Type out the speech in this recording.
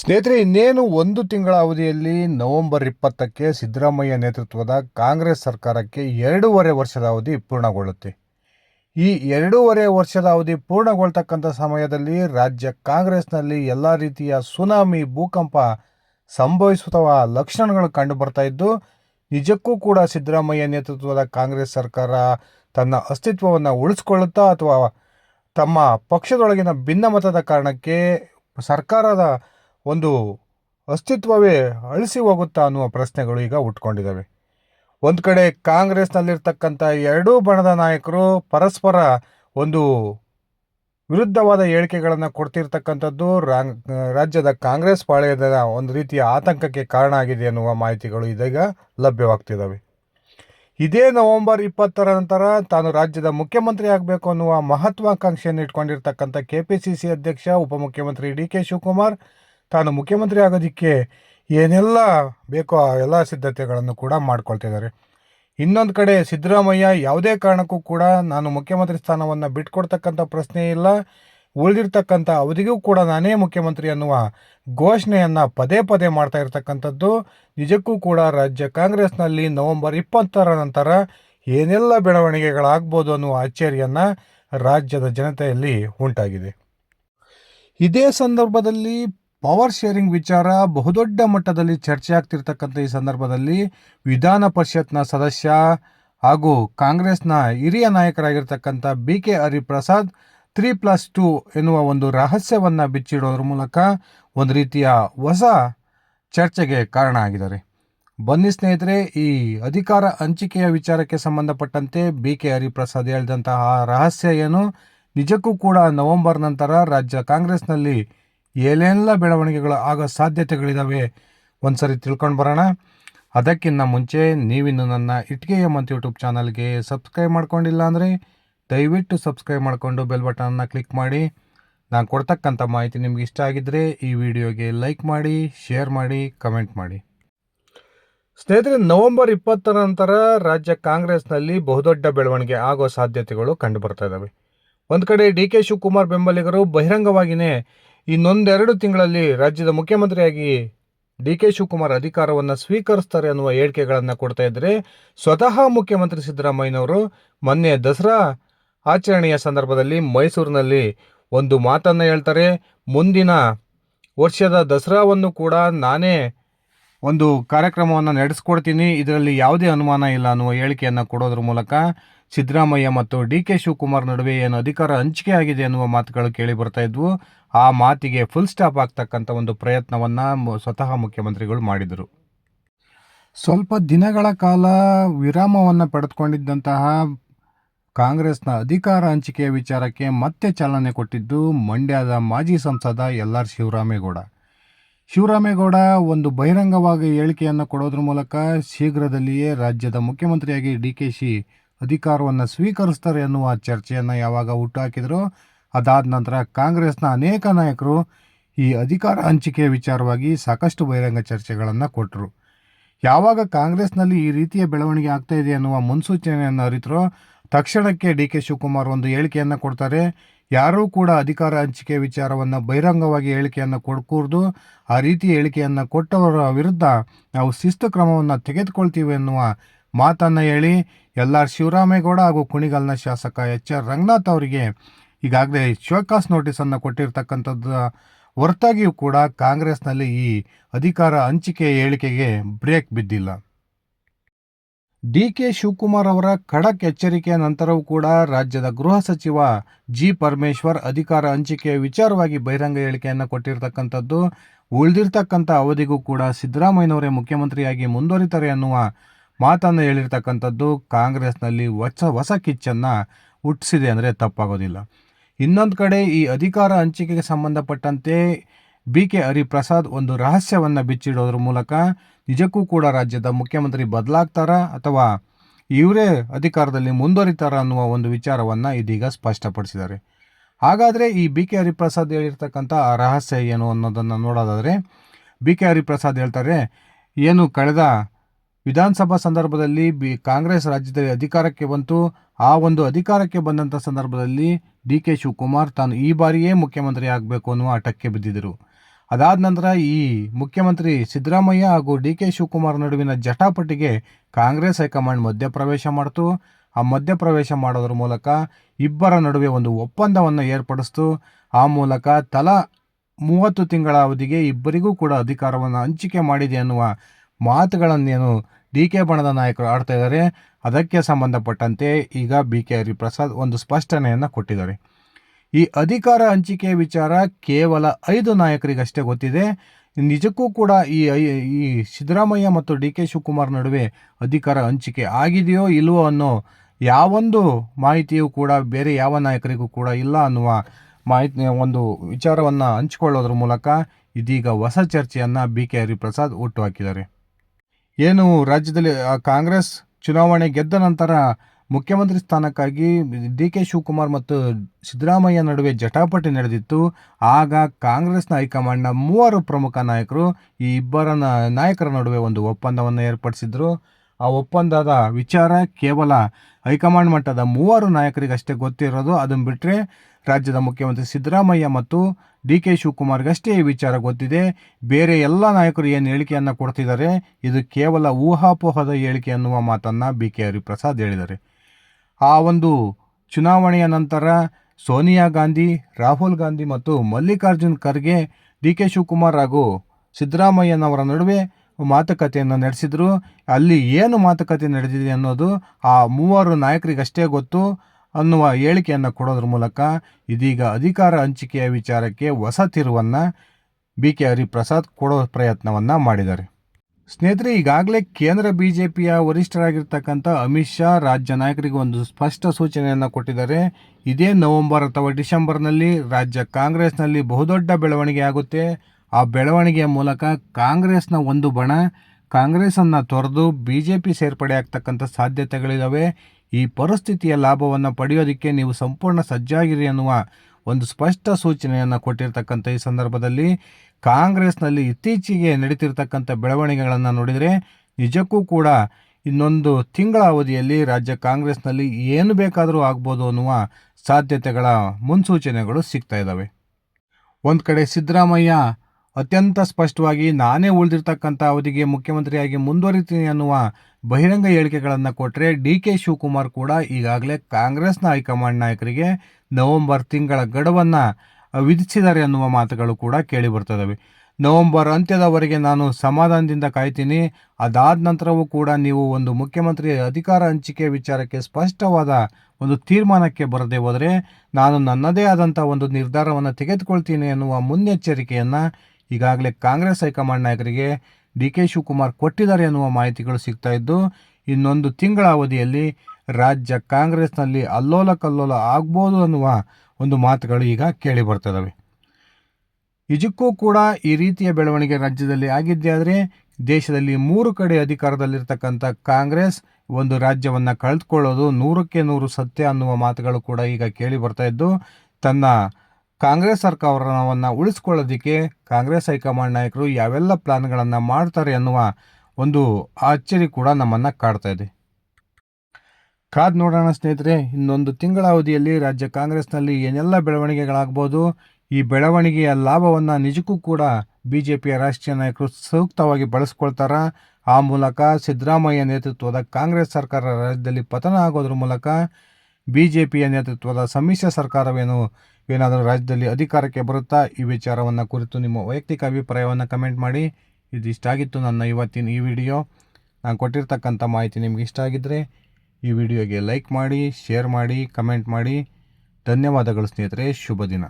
ಸ್ನೇಹಿತರೆ, ಇನ್ನೇನು ಒಂದು ತಿಂಗಳ ಅವಧಿಯಲ್ಲಿ ನವೆಂಬರ್ ಇಪ್ಪತ್ತಕ್ಕೆ ಸಿದ್ದರಾಮಯ್ಯ ನೇತೃತ್ವದ ಕಾಂಗ್ರೆಸ್ ಸರ್ಕಾರಕ್ಕೆ ಎರಡೂವರೆ ವರ್ಷದ ಅವಧಿ ಪೂರ್ಣಗೊಳ್ಳುತ್ತೆ. ಈ ಎರಡೂವರೆ ವರ್ಷದ ಅವಧಿ ಪೂರ್ಣಗೊಳ್ತಕ್ಕಂಥ ಸಮಯದಲ್ಲಿ ರಾಜ್ಯ ಕಾಂಗ್ರೆಸ್ನಲ್ಲಿ ಎಲ್ಲ ರೀತಿಯ ಸುನಾಮಿ, ಭೂಕಂಪ ಸಂಭವಿಸುವ ಲಕ್ಷಣಗಳು ಕಂಡು ಬರ್ತಾ ಇದ್ದು, ನಿಜಕ್ಕೂ ಕೂಡ ಸಿದ್ದರಾಮಯ್ಯ ನೇತೃತ್ವದ ಕಾಂಗ್ರೆಸ್ ಸರ್ಕಾರ ತನ್ನ ಅಸ್ತಿತ್ವವನ್ನು ಉಳಿಸ್ಕೊಳ್ಳುತ್ತಾ ಅಥವಾ ತಮ್ಮ ಪಕ್ಷದೊಳಗಿನ ಭಿನ್ನಮತದ ಕಾರಣಕ್ಕೆ ಸರ್ಕಾರದ ಒಂದು ಅಸ್ತಿತ್ವವೇ ಅಳಿಸಿ ಹೋಗುತ್ತಾ ಅನ್ನುವ ಪ್ರಶ್ನೆಗಳು ಈಗ ಉಟ್ಕೊಂಡಿದ್ದಾವೆ. ಒಂದು ಕಡೆ ಕಾಂಗ್ರೆಸ್ನಲ್ಲಿರ್ತಕ್ಕಂಥ ಎರಡೂ ಬಣದ ನಾಯಕರು ಪರಸ್ಪರ ಒಂದು ವಿರುದ್ಧವಾದ ಹೇಳಿಕೆಗಳನ್ನು ಕೊಡ್ತಿರ್ತಕ್ಕಂಥದ್ದು ರಾಜ್ಯದ ಕಾಂಗ್ರೆಸ್ ಪಾಳ್ಯದ ಒಂದು ರೀತಿಯ ಆತಂಕಕ್ಕೆ ಕಾರಣ ಆಗಿದೆ ಅನ್ನುವ ಮಾಹಿತಿಗಳು ಇದೀಗ ಲಭ್ಯವಾಗ್ತಿದ್ದಾವೆ. ಇದೇ ನವೆಂಬರ್ ಇಪ್ಪತ್ತರ ನಂತರ ತಾನು ರಾಜ್ಯದ ಮುಖ್ಯಮಂತ್ರಿ ಆಗಬೇಕು ಅನ್ನುವ ಮಹತ್ವಾಕಾಂಕ್ಷೆಯನ್ನು ಇಟ್ಕೊಂಡಿರ್ತಕ್ಕಂಥ ಕೆ ಪಿ ಸಿ ಸಿ ಅಧ್ಯಕ್ಷ, ಉಪಮುಖ್ಯಮಂತ್ರಿ ಡಿ ಕೆ ಶಿವಕುಮಾರ್ ತಾನು ಮುಖ್ಯಮಂತ್ರಿ ಆಗೋದಕ್ಕೆ ಏನೆಲ್ಲ ಬೇಕೋ ಆ ಎಲ್ಲ ಸಿದ್ಧತೆಗಳನ್ನು ಕೂಡ ಮಾಡ್ಕೊಳ್ತಿದ್ದಾರೆ ಇನ್ನೊಂದು ಕಡೆ ಸಿದ್ದರಾಮಯ್ಯ ಯಾವುದೇ ಕಾರಣಕ್ಕೂ ಕೂಡ ನಾನು ಮುಖ್ಯಮಂತ್ರಿ ಸ್ಥಾನವನ್ನು ಬಿಟ್ಕೊಡ್ತಕ್ಕಂಥ ಪ್ರಶ್ನೆ ಇಲ್ಲ. ಉಳಿದಿರ್ತಕ್ಕಂಥ ಅವಧಿಗೂ ಕೂಡ ನಾನೇ ಮುಖ್ಯಮಂತ್ರಿ ಅನ್ನುವ ಘೋಷಣೆಯನ್ನು ಪದೇ ಪದೇ ಮಾಡ್ತಾ ಇರತಕ್ಕಂಥದ್ದು. ನಿಜಕ್ಕೂ ಕೂಡ ರಾಜ್ಯ ಕಾಂಗ್ರೆಸ್ನಲ್ಲಿ ನವೆಂಬರ್ ಇಪ್ಪತ್ತರ ನಂತರ ಏನೆಲ್ಲ ಬೆಳವಣಿಗೆಗಳಾಗ್ಬೋದು ಅನ್ನುವ ಅಚ್ಚರಿಯನ್ನು ರಾಜ್ಯದ ಜನತೆಯಲ್ಲಿ ಉಂಟಾಗಿದೆ. ಇದೇ ಸಂದರ್ಭದಲ್ಲಿ ಪವರ್ ಶೇರಿಂಗ್ ವಿಚಾರ ಬಹುದೊಡ್ಡ ಮಟ್ಟದಲ್ಲಿ ಚರ್ಚೆ ಆಗ್ತಿರ್ತಕ್ಕಂಥ ಈ ಸಂದರ್ಭದಲ್ಲಿ ವಿಧಾನ ಪರಿಷತ್ನ ಸದಸ್ಯ ಹಾಗೂ ಕಾಂಗ್ರೆಸ್ನ ಹಿರಿಯ ನಾಯಕರಾಗಿರ್ತಕ್ಕಂಥ B K Hariprasad three plus two ಎನ್ನುವ ಒಂದು ರಹಸ್ಯವನ್ನು ಬಿಚ್ಚಿಡೋದ್ರ ಮೂಲಕ ಒಂದು ರೀತಿಯ ಹೊಸ ಚರ್ಚೆಗೆ ಕಾರಣ ಆಗಿದ್ದಾರೆ. ಬನ್ನಿ ಸ್ನೇಹಿತರೆ, ಈ ಅಧಿಕಾರ ಹಂಚಿಕೆಯ ವಿಚಾರಕ್ಕೆ ಸಂಬಂಧಪಟ್ಟಂತೆ ಬಿ ಕೆ ಹರಿಪ್ರಸಾದ್ ಹೇಳಿದಂತಹ ರಹಸ್ಯ ಏನು? ನಿಜಕ್ಕೂ ಕೂಡ ನವೆಂಬರ್ ನಂತರ ರಾಜ್ಯ ಕಾಂಗ್ರೆಸ್ನಲ್ಲಿ ಏನೆಲ್ಲ ಬೆಳವಣಿಗೆಗಳು ಆಗೋ ಸಾಧ್ಯತೆಗಳಿದ್ದಾವೆ ಒಂದ್ಸರಿ ತಿಳ್ಕೊಂಡು ಬರೋಣ. ಅದಕ್ಕಿಂತ ಮುಂಚೆ ನೀವಿನ್ನು ನನ್ನ ಇಟ್ಕೆಯ ಅಂತ ಯೂಟ್ಯೂಬ್ ಚಾನಲ್ಗೆ ಸಬ್ಸ್ಕ್ರೈಬ್ ಮಾಡ್ಕೊಂಡಿಲ್ಲ ಅಂದರೆ ದಯವಿಟ್ಟು ಸಬ್ಸ್ಕ್ರೈಬ್ ಮಾಡಿಕೊಂಡು ಬೆಲ್ ಬಟನನ್ನು ಕ್ಲಿಕ್ ಮಾಡಿ. ನಾನು ಕೊಡ್ತಕ್ಕಂಥ ಮಾಹಿತಿ ನಿಮ್ಗೆ ಇಷ್ಟ ಆಗಿದ್ದರೆ ಈ ವಿಡಿಯೋಗೆ ಲೈಕ್ ಮಾಡಿ, ಶೇರ್ ಮಾಡಿ, ಕಮೆಂಟ್ ಮಾಡಿ. ಸ್ನೇಹಿತರೆ, ನವೆಂಬರ್ ಇಪ್ಪತ್ತರ ನಂತರ ರಾಜ್ಯ ಕಾಂಗ್ರೆಸ್ನಲ್ಲಿ ಬಹುದೊಡ್ಡ ಬೆಳವಣಿಗೆ ಆಗೋ ಸಾಧ್ಯತೆಗಳು ಕಂಡು ಬರ್ತಾ ಇದ್ದಾವೆ ಒಂದು ಕಡೆ ಡಿ ಕೆ ಶಿವಕುಮಾರ್ ಬೆಂಬಲಿಗರು ಬಹಿರಂಗವಾಗಿಯೇ ಇನ್ನೊಂದೆರಡು ತಿಂಗಳಲ್ಲಿ ರಾಜ್ಯದ ಮುಖ್ಯಮಂತ್ರಿಯಾಗಿ ಡಿ ಕೆ ಶಿವಕುಮಾರ್ ಅಧಿಕಾರವನ್ನು ಸ್ವೀಕರಿಸ್ತಾರೆ ಅನ್ನುವ ಹೇಳಿಕೆಗಳನ್ನು ಕೊಡ್ತಾ ಇದ್ದರೆ ಸ್ವತಃ ಮುಖ್ಯಮಂತ್ರಿ ಸಿದ್ದರಾಮಯ್ಯನವರು ಮೊನ್ನೆ ದಸರಾ ಆಚರಣೆಯ ಸಂದರ್ಭದಲ್ಲಿ ಮೈಸೂರಿನಲ್ಲಿ ಒಂದು ಮಾತನ್ನು ಹೇಳ್ತಾರೆ. ಮುಂದಿನ ವರ್ಷದ ದಸರಾವನ್ನು ಕೂಡ ನಾನೇ ಒಂದು ಕಾರ್ಯಕ್ರಮವನ್ನು ನಡೆಸ್ಕೊಡ್ತೀನಿ. ಇದರಲ್ಲಿ ಯಾವುದೇ ಅನುಮಾನ ಇಲ್ಲ ಅನ್ನುವ ಹೇಳಿಕೆಯನ್ನು ಕೊಡೋದ್ರ ಮೂಲಕ ಸಿದ್ದರಾಮಯ್ಯ ಮತ್ತು ಡಿ ಕೆ ಶಿವಕುಮಾರ್ ನಡುವೆ ಏನು ಅಧಿಕಾರ ಹಂಚಿಕೆ ಆಗಿದೆ ಅನ್ನುವ ಮಾತುಗಳು ಕೇಳಿ ಬರ್ತಾ ಇದ್ವು. ಆ ಮಾತಿಗೆ ಫುಲ್ ಸ್ಟಾಪ್ ಆಗ್ತಕ್ಕಂಥ ಒಂದು ಪ್ರಯತ್ನವನ್ನು ಸ್ವತಃ ಮುಖ್ಯಮಂತ್ರಿಗಳು ಮಾಡಿದರು. ಸ್ವಲ್ಪ ದಿನಗಳ ಕಾಲ ವಿರಾಮವನ್ನು ಪಡೆದುಕೊಂಡಿದ್ದಂತಹ ಕಾಂಗ್ರೆಸ್ನ ಅಧಿಕಾರ ಹಂಚಿಕೆಯ ವಿಚಾರಕ್ಕೆ ಮತ್ತೆ ಚಾಲನೆ ಕೊಟ್ಟಿದ್ದು ಮಂಡ್ಯದ ಮಾಜಿ ಸಂಸದ ಎಲ್ ಆರ್ ಶಿವರಾಮೇಗೌಡ. ಶಿವರಾಮೇಗೌಡ ಒಂದು ಬಹಿರಂಗವಾಗಿ ಹೇಳಿಕೆಯನ್ನು ಕೊಡೋದ್ರ ಮೂಲಕ ಶೀಘ್ರದಲ್ಲಿಯೇ ರಾಜ್ಯದ ಮುಖ್ಯಮಂತ್ರಿಯಾಗಿ ಡಿ ಕೆ ಶಿ ಅಧಿಕಾರವನ್ನು ಸ್ವೀಕರಿಸ್ತಾರೆ ಎನ್ನುವ ಚರ್ಚೆಯನ್ನು ಯಾವಾಗ ಹುಟ್ಟುಹಾಕಿದರೋ ಅದಾದ ನಂತರ ಕಾಂಗ್ರೆಸ್ನ ಅನೇಕ ನಾಯಕರು ಈ ಅಧಿಕಾರ ಹಂಚಿಕೆ ವಿಚಾರವಾಗಿ ಸಾಕಷ್ಟು ಬಹಿರಂಗ ಚರ್ಚೆಗಳನ್ನು ಕೊಟ್ಟರು ಯಾವಾಗ ಕಾಂಗ್ರೆಸ್ನಲ್ಲಿ ಈ ರೀತಿಯ ಬೆಳವಣಿಗೆ ಆಗ್ತಾ ಇದೆ ಅನ್ನುವ ಮುನ್ಸೂಚನೆಯನ್ನು ಅರಿತರೋ ತಕ್ಷಣಕ್ಕೆ ಡಿ ಕೆ ಶಿವಕುಮಾರ್ ಒಂದು ಹೇಳಿಕೆಯನ್ನು ಕೊಡ್ತಾರೆ. ಯಾರೂ ಕೂಡ ಅಧಿಕಾರ ಹಂಚಿಕೆ ವಿಚಾರವನ್ನು ಬಹಿರಂಗವಾಗಿ ಹೇಳಿಕೆಯನ್ನು ಕೊಡ್ಕೂರ್ದು, ಆ ರೀತಿ ಹೇಳಿಕೆಯನ್ನು ಕೊಟ್ಟವರ ವಿರುದ್ಧ ನಾವು ಶಿಸ್ತು ಕ್ರಮವನ್ನು ತೆಗೆದುಕೊಳ್ತೀವಿ ಎನ್ನುವ ಮಾತನ್ನು ಹೇಳಿ, ಎಲ್ ಆರ್ ಶಿವರಾಮೇಗೌಡ ಹಾಗೂ ಕುಣಿಗಲ್ನ ಶಾಸಕ ಎಚ್ ಆರ್ ರಂಗನಾಥ್ ಅವರಿಗೆ ಈಗಾಗಲೇ ಶೋಕಾಸ್ ನೋಟಿಸನ್ನು ಕೊಟ್ಟಿರ್ತಕ್ಕಂಥದ್ದು ಹೊರತಾಗಿಯೂ ಕೂಡ ಕಾಂಗ್ರೆಸ್ನಲ್ಲಿ ಈ ಅಧಿಕಾರ ಹಂಚಿಕೆ ಹೇಳಿಕೆಗೆ ಬ್ರೇಕ್ ಬಿದ್ದಿಲ್ಲ. ಡಿ ಕೆ ಶಿವಕುಮಾರ್ ಅವರ ಖಡಕ್ ಎಚ್ಚರಿಕೆಯ ನಂತರವೂ ಕೂಡ ರಾಜ್ಯದ ಗೃಹ ಸಚಿವ ಜಿ ಪರಮೇಶ್ವರ್ ಅಧಿಕಾರ ಹಂಚಿಕೆಯ ವಿಚಾರವಾಗಿ ಬಹಿರಂಗ ಹೇಳಿಕೆಯನ್ನು ಕೊಟ್ಟಿರತಕ್ಕಂಥದ್ದು, ಉಳಿದಿರ್ತಕ್ಕಂಥ ಅವಧಿಗೂ ಕೂಡ ಸಿದ್ದರಾಮಯ್ಯನವರೇ ಮುಖ್ಯಮಂತ್ರಿಯಾಗಿ ಮುಂದುವರಿತಾರೆ ಅನ್ನುವ ಮಾತನ್ನು ಹೇಳಿರ್ತಕ್ಕಂಥದ್ದು ಕಾಂಗ್ರೆಸ್ನಲ್ಲಿ ಹೊಸ ಹೊಸ ಕಿಚ್ಚನ್ನು ಹುಟ್ಟಿಸಿದೆ ಅಂದರೆ ತಪ್ಪಾಗೋದಿಲ್ಲ. ಇನ್ನೊಂದು ಕಡೆ ಈ ಅಧಿಕಾರ ಹಂಚಿಕೆಗೆ ಸಂಬಂಧಪಟ್ಟಂತೆ ಬಿ ಕೆ ಹರಿಪ್ರಸಾದ್ ಒಂದು ರಹಸ್ಯವನ್ನು ಬಿಚ್ಚಿಡೋದ್ರ ಮೂಲಕ ನಿಜಕ್ಕೂ ಕೂಡ ರಾಜ್ಯದ ಮುಖ್ಯಮಂತ್ರಿ ಬದಲಾಗ್ತಾರಾ ಅಥವಾ ಇವರೇ ಅಧಿಕಾರದಲ್ಲಿ ಮುಂದುವರಿತಾರ ಅನ್ನುವ ಒಂದು ವಿಚಾರವನ್ನು ಇದೀಗ ಸ್ಪಷ್ಟಪಡಿಸಿದ್ದಾರೆ. ಹಾಗಾದರೆ ಈ ಬಿ ಕೆ ಹರಿಪ್ರಸಾದ್ ಹೇಳಿರ್ತಕ್ಕಂಥ ಆ ರಹಸ್ಯ ಏನು ಅನ್ನೋದನ್ನು ನೋಡೋದಾದರೆ ಬಿ ಕೆ ಹರಿಪ್ರಸಾದ್ ಹೇಳ್ತಾರೆ, ಏನು ಕಳೆದ ವಿಧಾನಸಭಾ ಸಂದರ್ಭದಲ್ಲಿ ಬಿ, ಕಾಂಗ್ರೆಸ್ ರಾಜ್ಯದಲ್ಲಿ ಅಧಿಕಾರಕ್ಕೆ ಬಂತು. ಆ ಒಂದು ಅಧಿಕಾರಕ್ಕೆ ಬಂದಂಥ ಸಂದರ್ಭದಲ್ಲಿ ಡಿ ಕೆ ಶಿವಕುಮಾರ್ ತಾನು ಈ ಬಾರಿಯೇ ಮುಖ್ಯಮಂತ್ರಿ ಆಗಬೇಕು ಅನ್ನುವ ಆಟಕ್ಕೆ ಬಿದ್ದಿದ್ದರು. ಅದಾದ ನಂತರ ಈ ಮುಖ್ಯಮಂತ್ರಿ ಸಿದ್ದರಾಮಯ್ಯ ಹಾಗೂ ಡಿ ಕೆ ಶಿವಕುಮಾರ್ ನಡುವಿನ ಜಟಾಪಟಿಗೆ ಕಾಂಗ್ರೆಸ್ ಹೈಕಮಾಂಡ್ ಮಧ್ಯಪ್ರವೇಶ ಮಾಡಿತು. ಆ ಮಧ್ಯಪ್ರವೇಶ ಮಾಡೋದ್ರ ಮೂಲಕ ಇಬ್ಬರ ನಡುವೆ ಒಂದು ಒಪ್ಪಂದವನ್ನು ಏರ್ಪಡಿಸ್ತು. ಆ ಮೂಲಕ ತಲಾ ಮೂವತ್ತು ತಿಂಗಳ ಅವಧಿಗೆ ಇಬ್ಬರಿಗೂ ಕೂಡ ಅಧಿಕಾರವನ್ನು ಹಂಚಿಕೆ ಮಾಡಿದೆ ಅನ್ನುವ ಮಾತುಗಳನ್ನೇನು ಡಿ ಕೆ ಬಣದ ನಾಯಕರು ಆಡ್ತಾ ಇದ್ದಾರೆ. ಅದಕ್ಕೆ ಸಂಬಂಧಪಟ್ಟಂತೆ ಈಗ ಬಿ ಕೆ ಹರಿಪ್ರಸಾದ್ ಒಂದು ಸ್ಪಷ್ಟನೆಯನ್ನು ಕೊಟ್ಟಿದ್ದಾರೆ. ಈ ಅಧಿಕಾರ ಹಂಚಿಕೆ ವಿಚಾರ ಕೇವಲ ಐದು ನಾಯಕರಿಗಷ್ಟೇ ಗೊತ್ತಿದೆ. ನಿಜಕ್ಕೂ ಕೂಡ ಈ ಈ ಸಿದ್ದರಾಮಯ್ಯ ಮತ್ತು ಡಿ ಕೆ ಶಿವಕುಮಾರ್ ನಡುವೆ ಅಧಿಕಾರ ಹಂಚಿಕೆ ಆಗಿದೆಯೋ ಇಲ್ವೋ ಅನ್ನೋ ಯಾವೊಂದು ಮಾಹಿತಿಯೂ ಕೂಡ ಬೇರೆ ಯಾವ ನಾಯಕರಿಗೂ ಕೂಡ ಇಲ್ಲ ಅನ್ನುವ ಮಾಹಿತಿ, ಒಂದು ವಿಚಾರವನ್ನು ಹಂಚಿಕೊಳ್ಳೋದ್ರ ಮೂಲಕ ಇದೀಗ ಹೊಸ ಚರ್ಚೆಯನ್ನು ಬಿ ಕೆ ಹರಿಪ್ರಸಾದ್ ಹುಟ್ಟುಹಾಕಿದ್ದಾರೆ ಏನು ರಾಜ್ಯದಲ್ಲಿ ಕಾಂಗ್ರೆಸ್ ಚುನಾವಣೆ ಗೆದ್ದ ನಂತರ ಮುಖ್ಯಮಂತ್ರಿ ಸ್ಥಾನಕ್ಕಾಗಿ ಡಿ ಕೆ ಶಿವಕುಮಾರ್ ಮತ್ತು ಸಿದ್ದರಾಮಯ್ಯ ನಡುವೆ ಜಟಾಪಟಿ ನಡೆದಿತ್ತು. ಆಗ ಕಾಂಗ್ರೆಸ್ನ ಹೈಕಮಾಂಡ್ನ ಮೂವರು ಪ್ರಮುಖ ನಾಯಕರು, ಈ ಇಬ್ಬರ ನಾಯಕರ ನಡುವೆ ಒಂದು ಒಪ್ಪಂದವನ್ನು ಏರ್ಪಡಿಸಿದ್ರು. ಆ ಒಪ್ಪಂದದ ವಿಚಾರ ಕೇವಲ ಹೈಕಮಾಂಡ್ ಮಟ್ಟದ ಮೂವರು ನಾಯಕರಿಗಷ್ಟೇ ಗೊತ್ತಿರೋದು. ಅದನ್ನು ಬಿಟ್ಟರೆ ರಾಜ್ಯದ ಮುಖ್ಯಮಂತ್ರಿ ಸಿದ್ದರಾಮಯ್ಯ ಮತ್ತು ಡಿ ಕೆ ಶಿವಕುಮಾರ್ಗಷ್ಟೇ ಈ ವಿಚಾರ ಗೊತ್ತಿದೆ. ಬೇರೆ ಎಲ್ಲ ನಾಯಕರು ಏನು ಹೇಳಿಕೆಯನ್ನು ಕೊಡ್ತಿದ್ದಾರೆ? ಇದು ಕೇವಲ ಊಹಾಪೋಹದ ಹೇಳಿಕೆ ಅನ್ನುವ ಮಾತನ್ನು ಬಿ ಕೆ ಹರಿಪ್ರಸಾದ್ ಹೇಳಿದ್ದಾರೆ. ಆ ಒಂದು ಚುನಾವಣೆಯ ನಂತರ ಸೋನಿಯಾ ಗಾಂಧಿ, ರಾಹುಲ್ ಗಾಂಧಿ ಮತ್ತು ಮಲ್ಲಿಕಾರ್ಜುನ್ ಖರ್ಗೆ ಡಿ ಕೆ ಶಿವಕುಮಾರ್ ಹಾಗೂ ಸಿದ್ದರಾಮಯ್ಯನವರ ನಡುವೆ ಮಾತುಕತೆಯನ್ನು ನಡೆಸಿದರು. ಅಲ್ಲಿ ಏನು ಮಾತುಕತೆ ನಡೆದಿದೆ ಅನ್ನೋದು ಆ ಮೂವರು ನಾಯಕರಿಗಷ್ಟೇ ಗೊತ್ತು. ಅನ್ನುವ ಹೇಳಿಕೆಯನ್ನು ಕೊಡೋದ್ರ ಮೂಲಕ ಇದೀಗ ಅಧಿಕಾರ ಹಂಚಿಕೆಯ ವಿಚಾರಕ್ಕೆ ಹೊಸ ತಿರುವನ್ನು ಬಿ ಕೆ ಹರಿಪ್ರಸಾದ್ ಕೊಡೋ ಪ್ರಯತ್ನವನ್ನು ಮಾಡಿದ್ದಾರೆ. ಸ್ನೇಹಿತರೆ, ಈಗಾಗಲೇ ಕೇಂದ್ರ ಬಿ ಜೆ ಪಿಯ ವರಿಷ್ಠರಾಗಿರ್ತಕ್ಕಂಥ ಅಮಿತ್ ಶಾ ರಾಜ್ಯ ನಾಯಕರಿಗೆ ಒಂದು ಸ್ಪಷ್ಟ ಸೂಚನೆಯನ್ನು ಕೊಟ್ಟಿದ್ದಾರೆ. ಇದೇ ನವೆಂಬರ್ ಅಥವಾ ಡಿಸೆಂಬರ್ನಲ್ಲಿ ರಾಜ್ಯ ಕಾಂಗ್ರೆಸ್ನಲ್ಲಿ ಬಹುದೊಡ್ಡ ಬೆಳವಣಿಗೆ ಆಗುತ್ತೆ. ಆ ಬೆಳವಣಿಗೆಯ ಮೂಲಕ ಕಾಂಗ್ರೆಸ್ನ ಒಂದು ಬಣ ಕಾಂಗ್ರೆಸ್ಸನ್ನು ತೊರೆದು ಬಿ ಜೆ ಪಿ ಸೇರ್ಪಡೆ ಆಗ್ತಕ್ಕಂಥ ಸಾಧ್ಯತೆಗಳಿದ್ದಾವೆ ಈ ಪರಿಸ್ಥಿತಿಯ ಲಾಭವನ್ನು ಪಡೆಯೋದಕ್ಕೆ ನೀವು ಸಂಪೂರ್ಣ ಸಜ್ಜಾಗಿರಿ ಅನ್ನುವ ಒಂದು ಸ್ಪಷ್ಟ ಸೂಚನೆಯನ್ನು ಕೊಟ್ಟಿರ್ತಕ್ಕಂಥ ಈ ಸಂದರ್ಭದಲ್ಲಿ ಕಾಂಗ್ರೆಸ್ನಲ್ಲಿ ಇತ್ತೀಚೆಗೆ ನಡೀತಿರ್ತಕ್ಕಂಥ ಬೆಳವಣಿಗೆಗಳನ್ನು ನೋಡಿದರೆ ನಿಜಕ್ಕೂ ಕೂಡ ಇನ್ನೊಂದು ತಿಂಗಳ ಅವಧಿಯಲ್ಲಿ ರಾಜ್ಯ ಕಾಂಗ್ರೆಸ್ನಲ್ಲಿ ಏನು ಬೇಕಾದರೂ ಆಗ್ಬೋದು ಅನ್ನುವ ಸಾಧ್ಯತೆಗಳ ಮುನ್ಸೂಚನೆಗಳು ಸಿಗ್ತಾ ಇದ್ದಾವೆ ಒಂದು ಕಡೆ ಸಿದ್ದರಾಮಯ್ಯ ಅತ್ಯಂತ ಸ್ಪಷ್ಟವಾಗಿ ನಾನೇ ಉಳಿದಿರ್ತಕ್ಕಂಥ ಅವಧಿಗೆ ಮುಖ್ಯಮಂತ್ರಿಯಾಗಿ ಮುಂದುವರಿತೀನಿ ಅನ್ನುವ ಬಹಿರಂಗ ಹೇಳಿಕೆಗಳನ್ನು ಕೊಟ್ಟರೆ ಡಿ ಕೆ ಶಿವಕುಮಾರ್ ಕೂಡ ಈಗಾಗಲೇ ಕಾಂಗ್ರೆಸ್ನ ಹೈಕಮಾಂಡ್ ನಾಯಕರಿಗೆ ನವೆಂಬರ್ ತಿಂಗಳ ಗಡುವನ್ನು ವಿಧಿಸಿದ್ದಾರೆ ಅನ್ನುವ ಮಾತುಗಳು ಕೂಡ ಕೇಳಿ ಬರ್ತದವೆ. ನವೆಂಬರ್ ಅಂತ್ಯದವರೆಗೆ ನಾನು ಸಮಾಧಾನದಿಂದ ಕಾಯ್ತೀನಿ. ಅದಾದ ನಂತರವೂ ಕೂಡ ನೀವು ಒಂದು ಮುಖ್ಯಮಂತ್ರಿ ಅಧಿಕಾರ ಹಂಚಿಕೆ ವಿಚಾರಕ್ಕೆ ಸ್ಪಷ್ಟವಾದ ಒಂದು ತೀರ್ಮಾನಕ್ಕೆ ಬರದೇ ಹೋದರೆ ನಾನು ನನ್ನದೇ ಆದಂಥ ಒಂದು ನಿರ್ಧಾರವನ್ನು ತೆಗೆದುಕೊಳ್ತೀನಿ ಎನ್ನುವ ಮುನ್ನೆಚ್ಚರಿಕೆಯನ್ನು ಈಗಾಗಲೇ ಕಾಂಗ್ರೆಸ್ ಹೈಕಮಾಂಡ್ ನಾಯಕರಿಗೆ ಡಿ ಕೆ ಶಿವಕುಮಾರ್ ಕೊಟ್ಟಿದ್ದಾರೆ ಎನ್ನುವ ಮಾಹಿತಿಗಳು ಸಿಗ್ತಾ ಇದ್ದು, ಇನ್ನೊಂದು ತಿಂಗಳ ಅವಧಿಯಲ್ಲಿ ರಾಜ್ಯ ಕಾಂಗ್ರೆಸ್ನಲ್ಲಿ ಅಲ್ಲೋಲ ಕಲ್ಲೋಲ ಆಗ್ಬೋದು ಅನ್ನುವ ಒಂದು ಮಾತುಗಳು ಈಗ ಕೇಳಿ ಬರ್ತದವೆ. ನಿಜಕ್ಕೂ ಕೂಡ ಈ ರೀತಿಯ ಬೆಳವಣಿಗೆ ರಾಜ್ಯದಲ್ಲಿ ಆಗಿದ್ದೇ ಆದರೆ, ದೇಶದಲ್ಲಿ ಮೂರು ಕಡೆ ಅಧಿಕಾರದಲ್ಲಿರ್ತಕ್ಕಂಥ ಕಾಂಗ್ರೆಸ್ ಒಂದು ರಾಜ್ಯವನ್ನು ಕಳೆದುಕೊಳ್ಳೋದು ನೂರಕ್ಕೆ ನೂರು ಸತ್ಯ ಅನ್ನುವ ಮಾತುಗಳು ಕೂಡ ಈಗ ಕೇಳಿ ಬರ್ತಾ ಇದ್ದು, ತನ್ನ ಕಾಂಗ್ರೆಸ್ ಸರ್ಕಾರವನ್ನು ಉಳಿಸ್ಕೊಳ್ಳೋದಕ್ಕೆ ಕಾಂಗ್ರೆಸ್ ಹೈಕಮಾಂಡ್ ನಾಯಕರು ಯಾವೆಲ್ಲ ಪ್ಲಾನ್ಗಳನ್ನು ಮಾಡ್ತಾರೆ ಅನ್ನುವ ಒಂದು ಅಚ್ಚರಿ ಕೂಡ ನಮ್ಮನ್ನು ಕಾಡ್ತಾ ಇದೆ. ಕಾದ್ ನೋಡೋಣ ಸ್ನೇಹಿತರೆ, ಇನ್ನೊಂದು ತಿಂಗಳ ಅವಧಿಯಲ್ಲಿ ರಾಜ್ಯ ಕಾಂಗ್ರೆಸ್ನಲ್ಲಿ ಏನೆಲ್ಲ ಬೆಳವಣಿಗೆಗಳಾಗ್ಬೋದು, ಈ ಬೆಳವಣಿಗೆಯ ಲಾಭವನ್ನು ನಿಜಕ್ಕೂ ಕೂಡ ಬಿ ಜೆ ಪಿಯ ರಾಷ್ಟ್ರೀಯ ನಾಯಕರು ಸೂಕ್ತವಾಗಿ ಬಳಸ್ಕೊಳ್ತಾರ? ಆ ಮೂಲಕ ಸಿದ್ದರಾಮಯ್ಯ ನೇತೃತ್ವದ ಕಾಂಗ್ರೆಸ್ ಸರ್ಕಾರ ರಾಜ್ಯದಲ್ಲಿ ಪತನ ಆಗೋದ್ರ ಮೂಲಕ ಬಿ ಜೆ ಪಿಯ ನೇತೃತ್ವದ ಸಮ್ಮಿಶ್ರ ಸರ್ಕಾರವೇನು ಏನಾದರೂ ರಾಜ್ಯದಲ್ಲಿ ಅಧಿಕಾರಕ್ಕೆ ಬರುತ್ತಾ? ಈ ವಿಚಾರವನ್ನು ಕುರಿತು ನಿಮ್ಮ ವೈಯಕ್ತಿಕ ಅಭಿಪ್ರಾಯವನ್ನು ಕಮೆಂಟ್ ಮಾಡಿ. ಇದಿಷ್ಟಾಗಿತ್ತು ನನ್ನ ಇವತ್ತಿನ ಈ ವಿಡಿಯೋ. ನಾನು ಕೊಟ್ಟಿರ್ತಕ್ಕಂಥ ಮಾಹಿತಿ ನಿಮಗೆ ಇಷ್ಟ ಆಗಿದ್ದರೆ ಈ ವಿಡಿಯೋಗೆ ಲೈಕ್ ಮಾಡಿ, ಶೇರ್ ಮಾಡಿ, ಕಮೆಂಟ್ ಮಾಡಿ. ಧನ್ಯವಾದಗಳು ಸ್ನೇಹಿತರೆ. ಶುಭ ದಿನ.